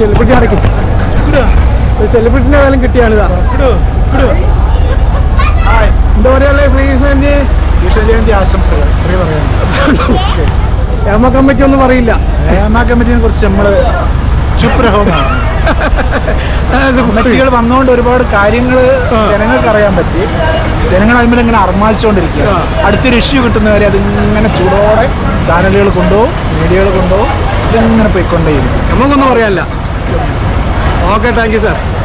Celebrity അടക്കി സെലിബ്രിറ്റിന്റെ കാലം കിട്ടിയാണിതാ. എന്താ പറയാ ശ്രീകൃഷ്ണന്റെ ജയന്തി ആശംസകൾ. എമ്മ കമ്മിറ്റി ഒന്നും പറയില്ല. ഹേമ കമ്മിറ്റിനെ കുറിച്ച് നമ്മൾ ചുപ്രഹമാണ് കമ്മിറ്റികൾ വന്നുകൊണ്ട് ഒരുപാട് കാര്യങ്ങൾ ജനങ്ങൾക്ക് അറിയാൻ പറ്റി. ജനങ്ങൾ അതിന്മേൽ ഇങ്ങനെ അർമാദിച്ചുകൊണ്ടിരിക്കുക. അടുത്തൊരു ഇഷ്യൂ കിട്ടുന്നവരെ അതിങ്ങനെ ചൂടോടെ ചാനലുകൾ കൊണ്ടുപോകും മീഡിയകൾ കൊണ്ടുപോകും ഇതിങ്ങനെ പോയിക്കൊണ്ടേയിരിക്കും. നമുക്കൊന്നും പറയാനില്ല. Okay thank you sir